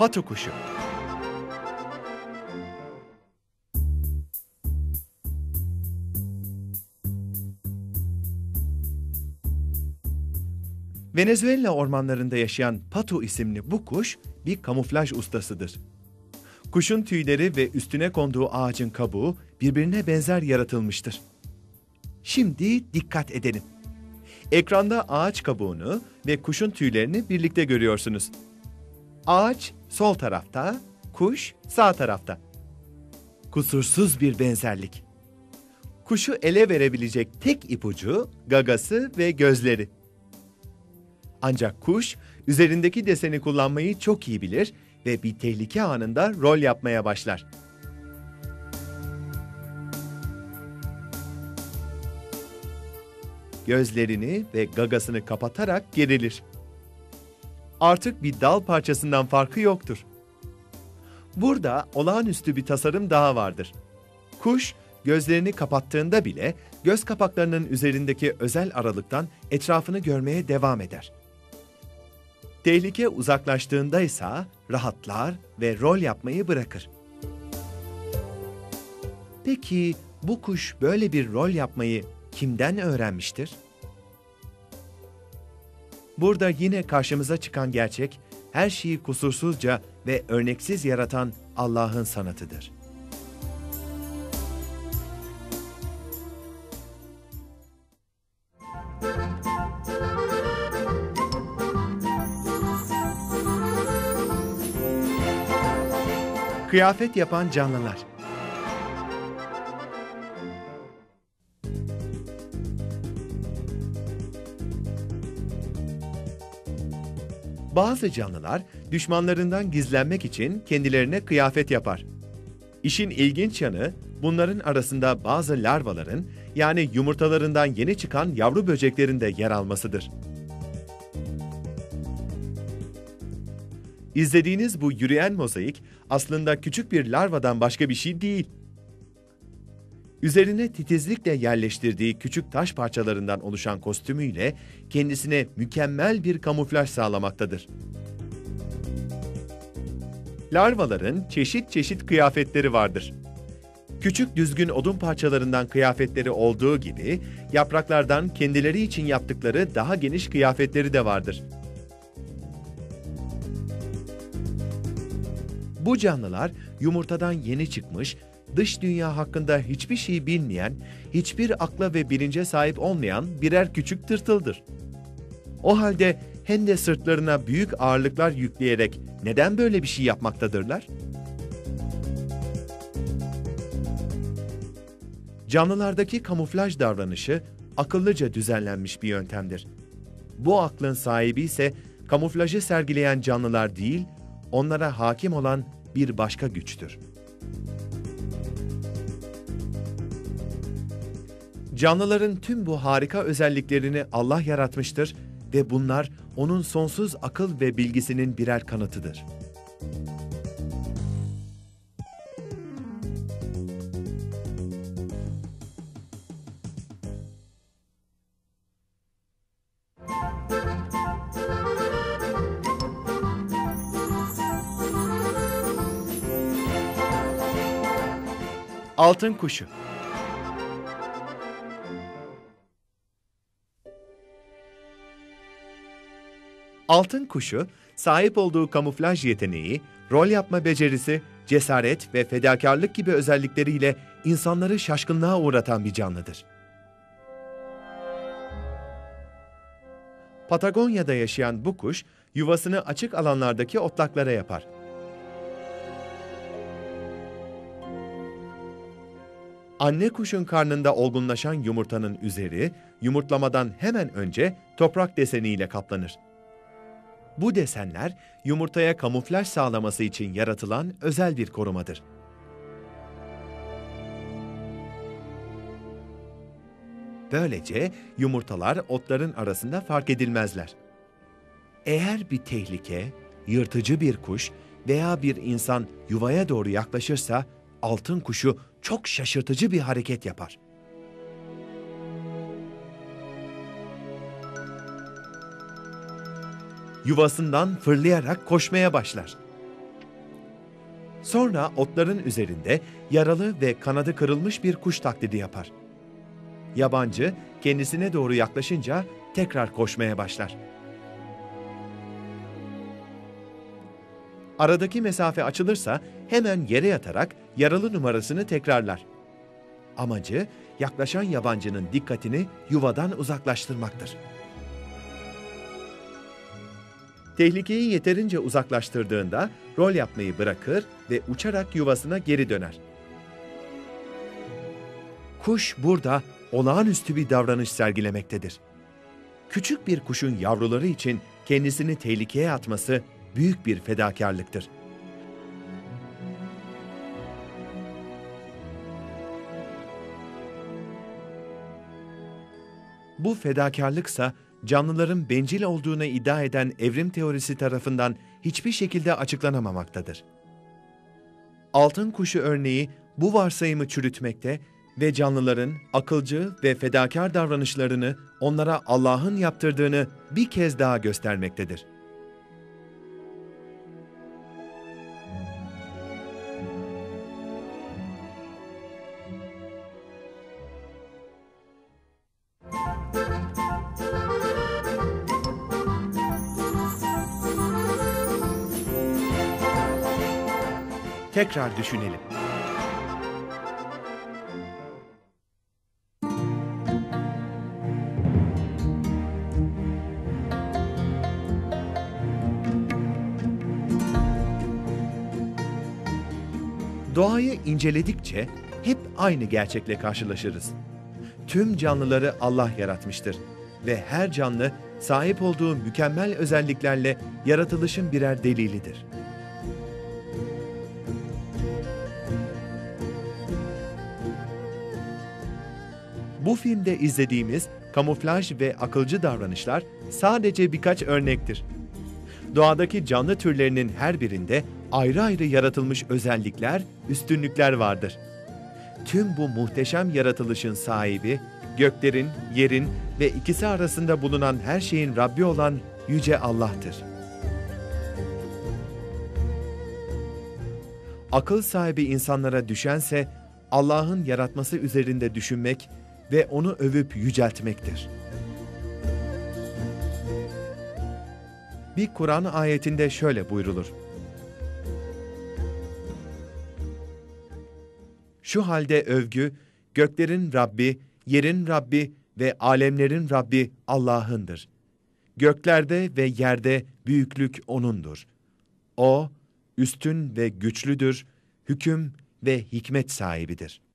Patu kuşu. Venezuela ormanlarında yaşayan Patu isimli bu kuş bir kamuflaj ustasıdır. Kuşun tüyleri ve üstüne konduğu ağacın kabuğu birbirine benzer yaratılmıştır. Şimdi dikkat edelim. Ekranda ağaç kabuğunu ve kuşun tüylerini birlikte görüyorsunuz. Ağaç sol tarafta, kuş sağ tarafta. Kusursuz bir benzerlik. Kuşu ele verebilecek tek ipucu gagası ve gözleri. Ancak kuş üzerindeki deseni kullanmayı çok iyi bilir ve bir tehlike anında rol yapmaya başlar. Gözlerini ve gagasını kapatarak gerilir. Artık bir dal parçasından farkı yoktur. Burada olağanüstü bir tasarım daha vardır. Kuş gözlerini kapattığında bile göz kapaklarının üzerindeki özel aralıktan etrafını görmeye devam eder. Tehlike uzaklaştığında ise rahatlar ve rol yapmayı bırakır. Peki bu kuş böyle bir rol yapmayı kimden öğrenmiştir? Burada yine karşımıza çıkan gerçek, her şeyi kusursuzca ve örneksiz yaratan Allah'ın sanatıdır. Kıyafet yapan canlılar. Bazı canlılar düşmanlarından gizlenmek için kendilerine kıyafet yapar. İşin ilginç yanı bunların arasında bazı larvaların yani yumurtalarından yeni çıkan yavru böceklerin de yer almasıdır. İzlediğiniz bu yürüyen mozaik aslında küçük bir larvadan başka bir şey değil. Üzerine titizlikle yerleştirdiği küçük taş parçalarından oluşan kostümüyle kendisine mükemmel bir kamuflaj sağlamaktadır. Larvaların çeşit çeşit kıyafetleri vardır. Küçük düzgün odun parçalarından kıyafetleri olduğu gibi yapraklardan kendileri için yaptıkları daha geniş kıyafetleri de vardır. Bu canlılar yumurtadan yeni çıkmış, dış dünya hakkında hiçbir şey bilmeyen, hiçbir akla ve bilince sahip olmayan birer küçük tırtıldır. O halde hem de sırtlarına büyük ağırlıklar yükleyerek neden böyle bir şey yapmaktadırlar? Canlılardaki kamuflaj davranışı akıllıca düzenlenmiş bir yöntemdir. Bu aklın sahibi ise kamuflajı sergileyen canlılar değil, onlara hakim olan bir başka güçtür. Canlıların tüm bu harika özelliklerini Allah yaratmıştır ve bunlar onun sonsuz akıl ve bilgisinin birer kanıtıdır. Altın kuşu Altın kuşu, sahip olduğu kamuflaj yeteneği, rol yapma becerisi, cesaret ve fedakarlık gibi özellikleriyle insanları şaşkınlığa uğratan bir canlıdır. Patagonya'da yaşayan bu kuş, yuvasını açık alanlardaki otlaklara yapar. Anne kuşun karnında olgunlaşan yumurtanın üzeri, yumurtlamadan hemen önce toprak deseniyle kaplanır. Bu desenler yumurtaya kamuflaj sağlaması için yaratılan özel bir korumadır. Böylece yumurtalar otların arasında fark edilmezler. Eğer bir tehlike, yırtıcı bir kuş veya bir insan yuvaya doğru yaklaşırsa altın kuşu çok şaşırtıcı bir hareket yapar. Yuvasından fırlayarak koşmaya başlar. Sonra otların üzerinde yaralı ve kanadı kırılmış bir kuş taklidi yapar. Yabancı kendisine doğru yaklaşınca tekrar koşmaya başlar. Aradaki mesafe açılırsa hemen yere yatarak yaralı numarasını tekrarlar. Amacı yaklaşan yabancının dikkatini yuvadan uzaklaştırmaktır. Tehlikeyi yeterince uzaklaştırdığında rol yapmayı bırakır ve uçarak yuvasına geri döner. Kuş burada olağanüstü bir davranış sergilemektedir. Küçük bir kuşun yavruları için kendisini tehlikeye atması büyük bir fedakarlıktır. Bu fedakarlıksa canlıların bencil olduğuna iddia eden evrim teorisi tarafından hiçbir şekilde açıklanamamaktadır. Altın kuşu örneği bu varsayımı çürütmekte ve canlıların akılcı ve fedakar davranışlarını onlara Allah'ın yaptırdığını bir kez daha göstermektedir. Tekrar düşünelim. Doğayı inceledikçe hep aynı gerçekle karşılaşırız. Tüm canlıları Allah yaratmıştır ve her canlı sahip olduğu mükemmel özelliklerle yaratılışın birer delilidir. Bu filmde izlediğimiz kamuflaj ve akılcı davranışlar sadece birkaç örnektir. Doğadaki canlı türlerinin her birinde ayrı ayrı yaratılmış özellikler, üstünlükler vardır. Tüm bu muhteşem yaratılışın sahibi, göklerin, yerin ve ikisi arasında bulunan her şeyin Rabbi olan Yüce Allah'tır. Akıl sahibi insanlara düşense Allah'ın yaratması üzerinde düşünmek ve onu övüp yüceltmektir. Bir Kur'an ayetinde şöyle buyrulur. Şu halde övgü, göklerin Rabbi, yerin Rabbi ve alemlerin Rabbi Allah'ındır. Göklerde ve yerde büyüklük O'nundur. O, üstün ve güçlüdür, hüküm ve hikmet sahibidir.''